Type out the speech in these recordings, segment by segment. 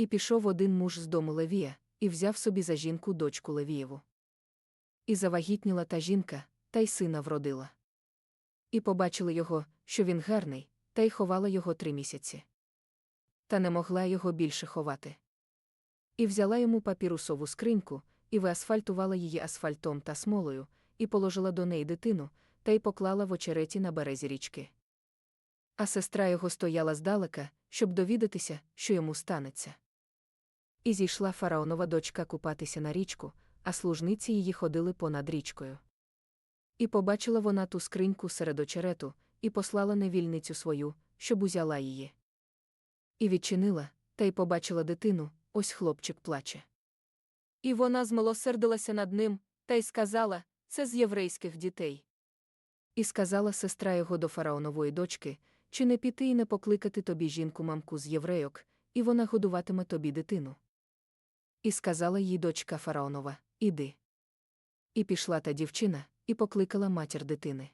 І пішов один муж з дому Левія, і взяв собі за жінку дочку Левієву. І завагітніла та жінка, та й сина вродила. І побачили його, що він гарний, та й ховала його три місяці. Та не могла його більше ховати. І взяла йому папірусову скриньку, і виасфальтувала її асфальтом та смолою, і положила до неї дитину, та й поклала в очереті на березі річки. А сестра його стояла здалека, щоб довідатися, що йому станеться. І зійшла фараонова дочка купатися на річку, а служниці її ходили понад річкою. І побачила вона ту скриньку серед очерету, і послала невільницю свою, щоб узяла її. І відчинила, та й побачила дитину, ось хлопчик плаче. І вона змилосердилася над ним, та й сказала це з єврейських дітей. І сказала сестра його до фараонової дочки, чи не піти і не покликати тобі жінку мамку з єврейок, і вона годуватиме тобі дитину. І сказала їй дочка фараонова Іди. І пішла та дівчина, і покликала матір дитини.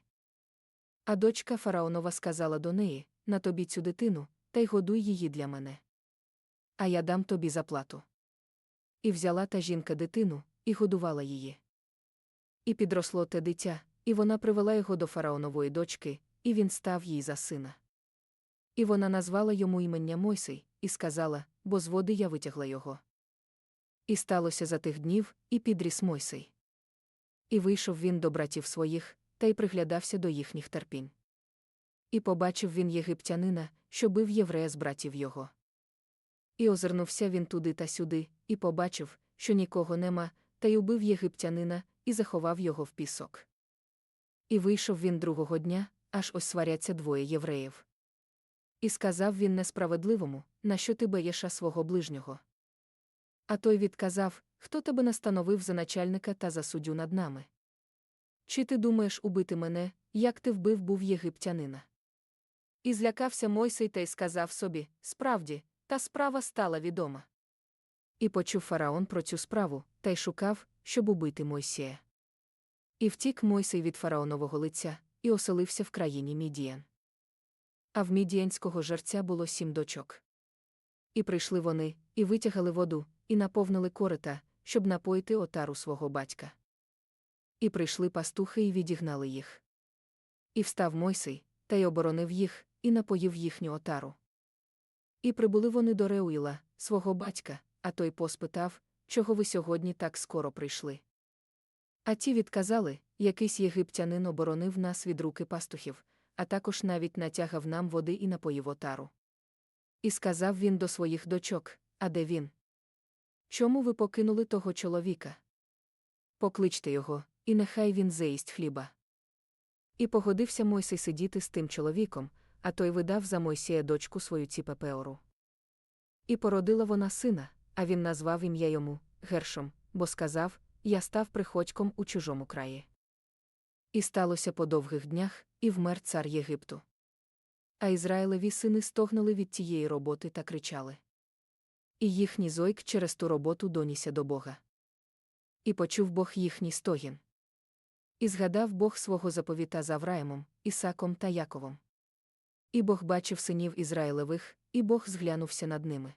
А дочка фараонова сказала до неї на тобі цю дитину, та й годуй її для мене. А я дам тобі заплату. І взяла та жінка дитину, і годувала її. І підросло те дитя, і вона привела його до фараонової дочки, і він став їй за сина. І вона назвала йому імення Мойсей, і сказала, бо з води я витягла його. І сталося за тих днів, і підріс Мойсей. І вийшов він до братів своїх, та й приглядався до їхніх терпінь. І побачив він єгиптянина, що бив єврея з братів його. І озирнувся він туди та сюди, і побачив, що нікого нема, та й убив єгиптянина, і заховав його в пісок. І вийшов він другого дня, аж ось сваряться двоє євреїв. І сказав він несправедливому, на що ти баєша свого ближнього. А той відказав, хто тебе настановив за начальника та за суддю над нами. Чи ти думаєш убити мене, як ти вбив був єгиптянина? І злякався Мойсей та й сказав собі справді, та справа стала відома. І почув фараон про цю справу, та й шукав, щоб убити Мойсія. І втік Мойсей від фараонового лиця, і оселився в країні Мідіян. А в мідіянського жерця було сім дочок. І прийшли вони, і витягали воду, і наповнили корита, щоб напоїти отару свого батька. І прийшли пастухи і відігнали їх. І встав Мойсей, та й оборонив їх, і напоїв їхню отару. І прибули вони до Реуїла, свого батька, а той поспитав, чого ви сьогодні так скоро прийшли. А ті відказали, якийсь єгиптянин оборонив нас від руки пастухів, а також навіть натягав нам води і напоїв отару. І сказав він до своїх дочок, а де він? Чому ви покинули того чоловіка? Покличте його, і нехай він заїсть хліба. І погодився Мойсей сидіти з тим чоловіком, а той видав за Мойсія дочку свою ціпепеору. І породила вона сина, а він назвав ім'я йому Гершом, бо сказав Я став приходьком у чужому краї. І сталося по довгих днях, і вмер цар Єгипту. А Ізраїлеві сини стогнули від тієї роботи та кричали. І їхній зойк через ту роботу донісся до Бога. І почув Бог їхній стогін. І згадав Бог свого заповіта з Авраємом, Ісаком та Яковом. І Бог бачив синів Ізраїлевих, і Бог зглянувся над ними.